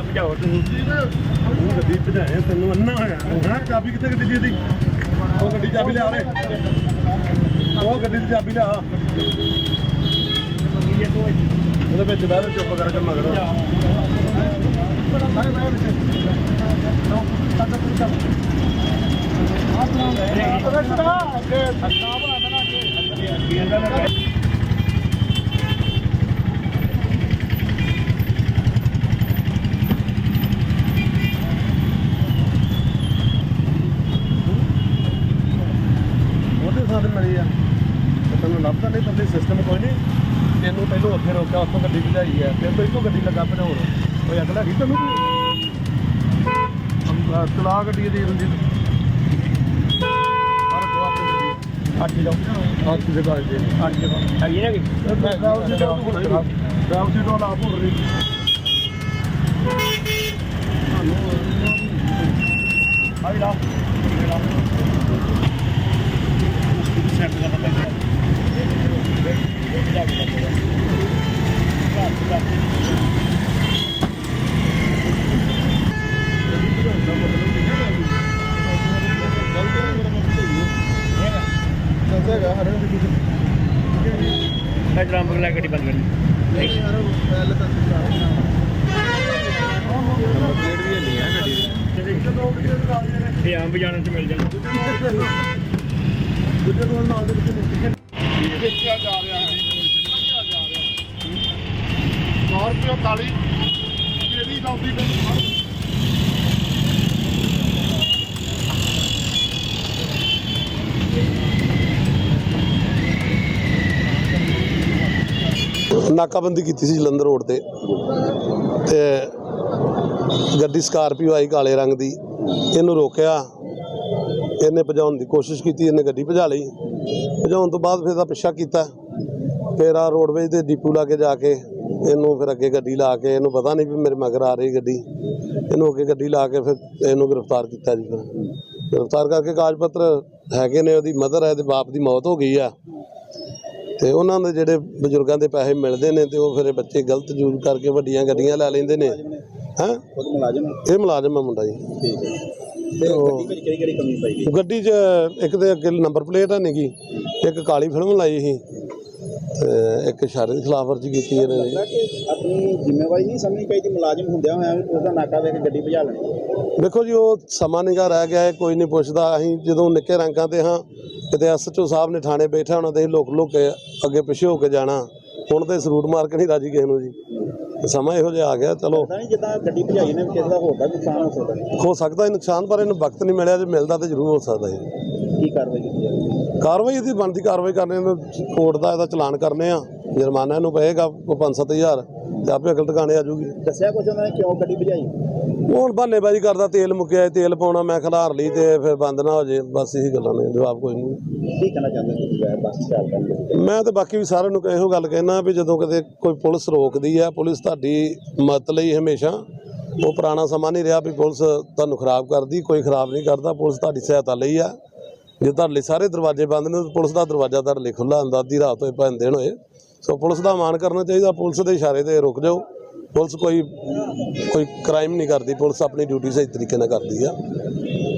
ਭਜਾਓ ਤੁਸੀਂ ਉਹ ਗੱਡੀ ਭਜਾਏ ਤੈਨੂੰ ਅੰਨਾ ਹੋਇਆ ਹਾਂ ਚਾਬੀ ਕਿੱਥੇ ਗੱਡੀ ਦੀ ਇਹਦੀ ਉਹ ਗੱਡੀ ਚਾਬੀ ਲਿਆ ਰੇ ਉਹ ਗੱਡੀ ਦੀ ਚਾਬੀ ਲਿਆ ਉਹਦੇ ਵਿੱਚ ਬਹਿ ਜਾ ਚੁੱਪ ਕਰਕੇ ਮਗਰ ਉਹਦੇ ਸਾਥ ਮਰੀ ਆ ਤੇ ਲੱਭਦਾ ਨਹੀਂ ਬੰਦੇ ਸਿਸਟਮ ਕੋਈ ਨਹੀਂ। ਤੈਨੂੰ ਪਹਿਲੋਂ ਅੱਗੇ ਰੋਕਿਆ ਉੱਥੋਂ ਗੱਡੀ ਭਜਾਈ ਆ ਫਿਰ ਤੋਂ ਇੱਕੋ ਗੱਡੀ ਲੱਗਾ ਭਜਾਉਣ ਓਏ ਅਗਲਾ ਕੀ ਤੈਨੂੰ ਚਲਾ ਗੱਡੀ ਦੀ ਰੰਜੀ ਹਰ ਕੋ ਆਪਣੀ ਗੱਡੀ। ਅੱਠ ਜਾਓ ਹੱਥ ਦੇ ਘਰ ਦੇ ਅੱਠ ਜਾਓ ਹੈਗੀ ਨਾ ਕਿ ਡਰਾਈਵਰ ਸੀਟ ਡਰਾਈਵਰ ਸੀਟ ਵਾਲਾ ਆਪ ਹੋ ਰਹੀ ਆਈ ਲਾ ਸੈੱਟ ਦਾ ਪਤਾ ਚੱਲਦਾ ਹਰੇ ਦੀ ਮੈਂ ਜਰਾਮ ਬਗਲਾ ਗੱਡੀ ਬੰਦ ਕਰਨੀ ਇਹ ਆਮ ਬਜਾਣਾ ਚ ਮਿਲ ਜਾਣਾ ਦੂਜੇ ਨਾਲ ਦੇ ਵਿੱਚ ਨਹੀਂ ਹੈ ਜਾ ਰਿਹਾ ਹੈ? ਸਕਾਰਪੀਓ ਕਾਲੀ। ਕਿਹੜੀ ਲਾਉਂਦੀ ਪਈ ਨਾਕਾਬੰਦੀ ਕੀਤੀ ਸੀ ਜਲੰਧਰ ਰੋਡ ਤੇ। ਤੇ ਗੱਡੀ ਸਕਾਰਪੀਓ ਆਈ ਕਾਲੇ ਰੰਗ ਦੀ। ਇਹਨੂੰ ਰੋਕਿਆ। ਇਹਨੇ ਭਜਾਉਣ ਦੀ ਕੋਸ਼ਿਸ਼ ਕੀਤੀ। ਇਹਨੇ ਗੱਡੀ ਭਜਾ ਲਈ। ਭਜਾਉਣ ਤੋਂ ਬਾਅਦ ਫਿਰ ਇਹਦਾ ਪਿੱਛਾ ਕੀਤਾ। ਫਿਰ ਆ ਰੋਡਵੇਜ ਦੇ ਡੀਪੂ ਲਾ ਕੇ ਜਾ ਕੇ ਇਹਨੂੰ ਫਿਰ ਅੱਗੇ ਗੱਡੀ ਲਾ ਕੇ ਇਹਨੂੰ ਪਤਾ ਨਹੀਂ ਵੀ ਮੇਰੇ ਮਗਰ ਆ ਰਹੀ ਗੱਡੀ। ਇਹਨੂੰ ਅੱਗੇ ਗੱਡੀ ਲਾ ਕੇ ਫਿਰ ਇਹਨੂੰ ਗ੍ਰਿਫਤਾਰ ਕੀਤਾ ਜੀ ਫਿਰ। ਗ੍ਰਿਫਤਾਰ ਕਰਕੇ ਕਾਗਜ਼ ਪੱਤਰ ਹੈਗੇ ਨੇ ਉਹਦੀ ਮਦਰ ਹੈ ਤੇ ਬਾਪ ਦੀ ਮੌਤ ਹੋ ਗਈ ਆ। ਤੇ ਉਹਨਾਂ ਦੇ ਜਿਹੜੇ ਬਜ਼ੁਰਗਾਂ ਦੇ ਪੈਸੇ ਮਿਲਦੇ ਨੇ ਤੇ ਉਹ ਫਿਰ ਬੱਚੇ ਗਲਤ ਯੂਜ਼ ਕਰਕੇ ਵੱਡੀਆਂ ਗੱਡੀਆਂ ਲੈ ਲੈਂਦੇ ਨੇ। ਹੈਂ? ਇਹ ਮੁਲਾਜ਼ਮ ਆ ਮੁੰਡਾ ਜੀ। ਠੀਕ ਹੈ। ਤੇ ਗੱਡੀ ਵਿੱਚ ਕਿਹੜੀ ਕਿਹੜੀ ਕਮੀ ਪਈ ਗਈ? ਗੱਡੀ 'ਚ ਇੱਕ ਤੇ ਅੱਗੇ ਨੰਬਰ ਪਲੇਟ ਹੈ ਨਹੀਂਗੀ ਇੱਕ ਕਾਲੀ ਫਿਲਮ ਲਾਈ ਸੀ। ਇੱਕ ਇਸ਼ਾਰੇ ਦੀ ਖਿਲਾਫਵਰਜੀ ਕੀਤੀ ਇਹਨਾਂ ਨੇ ਆਪਣੀ ਜ਼ਿੰਮੇਵਾਰੀ ਨਹੀਂ ਸਮਝਣੀ ਚਾਹੀਦੀ ਮੁਲਾਜ਼ਮ ਹੁੰਦਿਆਂ ਹੋਇਆਂ ਉਹਦਾ ਨਾਕਾ ਵੇਖ ਕੇ ਗੱਡੀ ਭਜਾ ਲੈਣੀ। ਦੇਖੋ ਜੀ ਉਹ ਸਮਾਂ ਨਿਗਾ ਰਹਿ ਗਿਆ ਹੈ ਕੋਈ ਨਹੀਂ ਪੁੱਛਦਾ। ਅਸੀਂ ਜਦੋਂ ਨਿੱਕੇ ਰੰਗਾਂ ਤੇ ਹਾਂ ਕਿਤੇ ਐਸਐਚਓ ਸਾਹਿਬ ਨੇ ਥਾਣੇ ਬੈਠਾ ਹੋਣਾ ਤੇ ਲੁਕ ਲੁਕ ਕੇ ਅੱਗੇ ਪਿੱਛੇ ਹੋ ਕੇ ਜਾਣਾ। ਹੁਣ ਤੇ ਸਰੂਟ ਮਾਰ ਕੇ ਨਹੀਂ ਰਾਜੀ ਕਿਸੇ ਨੂੰ ਜੀ। ਸਮਾਂ ਇਹੋ ਜਿਹਾ ਆ ਗਿਆ ਚਲੋ। ਜਿੱਦਾਂ ਗੱਡੀ ਭਜਾਈ ਨੇ ਕਿਸੇ ਦਾ ਹੋਰ ਦਾ ਨੁਕਸਾਨ ਹੋ ਸਕਦਾ। ਹੈ। ਹੋ ਸਕਦਾ ਹੈ ਨੁਕਸਾਨ ਪਰ ਇਹਨੂੰ ਵਕਤ ਨਹੀਂ ਮਿਲਿਆ ਜੇ ਮਿਲਦਾ ਤੇ ਜ਼ਰੂਰ ਹੋ ਸਕਦਾ ਹੈ ਕੀ ਕਾਰਵਾਈ ਕੀਤੀ ਜਾਵੇ? ਕਾਰਵਾਈ ਇਹਦੀ ਬਣਦੀ ਕਾਰਵਾਈ ਕਰਨੇ ਨੂੰ ਕੋਰਟ ਦਾ ਇਹਦਾ ਚਲਾਨ ਕਰਨੇ ਆ ਜੁਰਮਾਨਾ ਇਹਨੂੰ ਪਏਗਾ ਕੋਈ 5-7000 ਤੇ ਆਪੇ ਅਕਲ ਟਿਕਾਣੇ ਆ ਜੂਗੀ ਦੱਸਿਆ ਕੁਝ ਉਹਨਾਂ ਨੇ ਕਿਉਂ ਗੱਡੀ ਭਜਾਈ? ਉਹ ਹੁਣ ਬਹਾਨੇਬਾਜ਼ੀ ਕਰਦਾ ਤੇਲ ਮੁੱਕਿਆ ਤੇਲ ਪਾਉਣਾ ਮੈਂ ਖਿਲਾਰ ਲਈ ਤੇ ਫਿਰ ਬੰਦ ਨਾ ਹੋ ਜੇ ਬਸ ਇਹੀ ਗੱਲਾਂ ਨੇ ਜਵਾਬ ਕੋਈ ਨਹੀਂ। ਕੀ ਕਹਿਣਾ ਚਾਹੁੰਦੇ ਤੁਸੀਂ ਬੱਸ ਚਾਲ ਕਰਨ ਮੈਂ ਤੇ ਬਾਕੀ ਵੀ ਸਾਰਿਆਂ ਨੂੰ ਇਹੋ ਗੱਲ ਕਹਿਣਾ ਵੀ ਜਦੋਂ ਕਦੇ ਕੋਈ ਪੁਲਿਸ ਰੋਕਦੀ ਆ ਪੁਲਿਸ ਤੁਹਾਡੀ ਮਦਦ ਲਈ ਹਮੇਸ਼ਾ ਉਹ ਪੁਰਾਣਾ ਸਮਾਂ ਨਹੀਂ ਰਿਹਾ ਵੀ ਪੁਲਿਸ ਤੁਹਾਨੂੰ ਖਰਾਬ ਕਰਦੀ ਕੋਈ ਖਰਾਬ ਨਹੀਂ ਕਰਦਾ ਪੁਲਿਸ ਤੁਹਾਡੀ ਸਹਾਇਤਾ ਲਈ ਆ। ਜੇ ਤੁਹਾਡੇ ਸਾਰੇ ਦਰਵਾਜ਼ੇ ਬੰਦ ਨੇ, ਤਾਂ ਪੁਲਿਸ ਦਾ ਦਰਵਾਜ਼ਾ ਤੁਹਾਡੇ ਲਈ ਖੁੱਲਾ ਹੁੰਦਾ, ਅੱਧੀ ਰਾਤ ਹੋਏ ਭਾਵੇਂ ਦਿਨ ਹੋਏ। ਸੋ ਪੁਲਿਸ ਦਾ ਮਾਣ ਕਰਨਾ ਚਾਹੀਦਾ, ਪੁਲਿਸ ਦੇ ਇਸ਼ਾਰੇ ਤੇ ਰੁਕ ਜਾਓ। ਪੁਲਿਸ ਕੋਈ ਕੋਈ ਕ੍ਰਾਈਮ ਨਹੀਂ ਕਰਦੀ, ਪੁਲਿਸ ਆਪਣੀ ਡਿਊਟੀ ਸਹੀ ਤਰੀਕੇ ਨਾਲ ਕਰਦੀ ਆ।